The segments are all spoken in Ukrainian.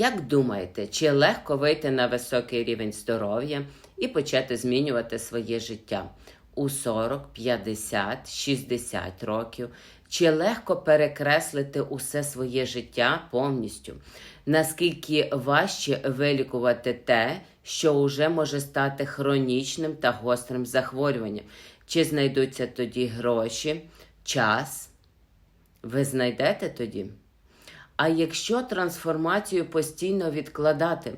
Як думаєте, чи легко вийти на високий рівень здоров'я і почати змінювати своє життя у 40, 50, 60 років? Чи легко перекреслити усе своє життя повністю? Наскільки важче вилікувати те, що вже може стати хронічним та гострим захворюванням? Чи знайдуться тоді гроші, час? Ви знайдете тоді? А якщо трансформацію постійно відкладати,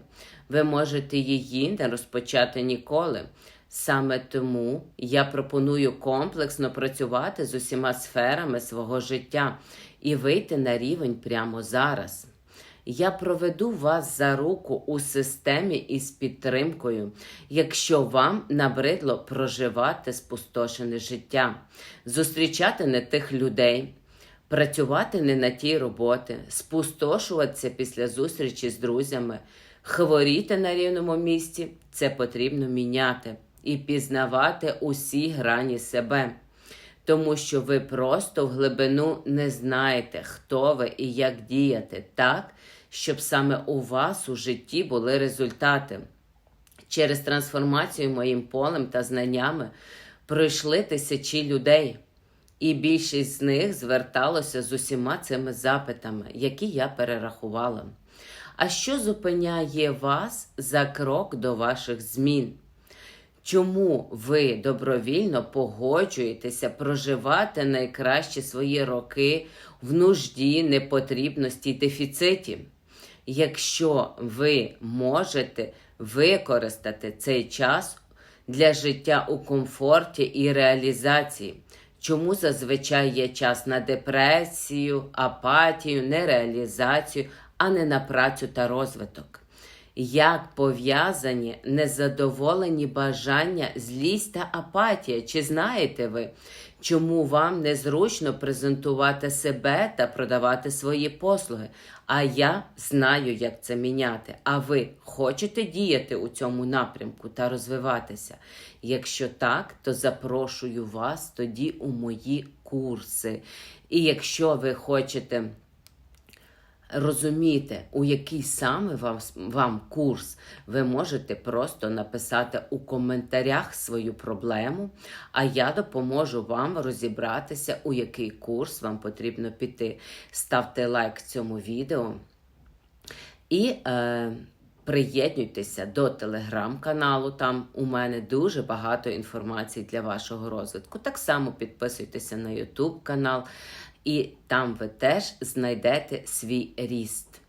ви можете її не розпочати ніколи. Саме тому я пропоную комплексно працювати з усіма сферами свого життя і вийти на рівень прямо зараз. Я проведу вас за руку у системі із підтримкою, якщо вам набридло проживати спустошене життя, зустрічати не тих людей, працювати не на тій роботи, спустошуватися після зустрічі з друзями, хворіти на рівному місці це потрібно міняти і пізнавати усі грані себе. Тому що ви просто в глибину не знаєте, хто ви і як діяти так, щоб саме у вас у житті були результати. Через трансформацію моїм полем та знаннями пройшли тисячі людей, і більшість з них зверталося з усіма цими запитами, які я перерахувала. А що зупиняє вас за крок до ваших змін? Чому ви добровільно погоджуєтеся проживати найкращі свої роки в нужді, непотрібності дефіциті? Якщо ви можете використати цей час для життя у комфорті і реалізації, чому зазвичай є час на депресію, апатію, нереалізацію, а не на працю та розвиток? Як пов'язані незадоволені бажання, злість та апатія? Чи знаєте ви, чому вам незручно презентувати себе та продавати свої послуги? А я знаю, як це міняти. А ви хочете діяти у цьому напрямку та розвиватися? Якщо так, то запрошую вас тоді у мої курси. І якщо ви хочете розуміти, у який саме вам, вам курс, ви можете просто написати у коментарях свою проблему, а я допоможу вам розібратися, у який курс вам потрібно піти. Ставте лайк цьому відео і е, приєднуйтеся до телеграм-каналу. Там у мене дуже багато інформації для вашого розвитку. Так само підписуйтеся на YouTube канал і там ви теж знайдете свій ріст.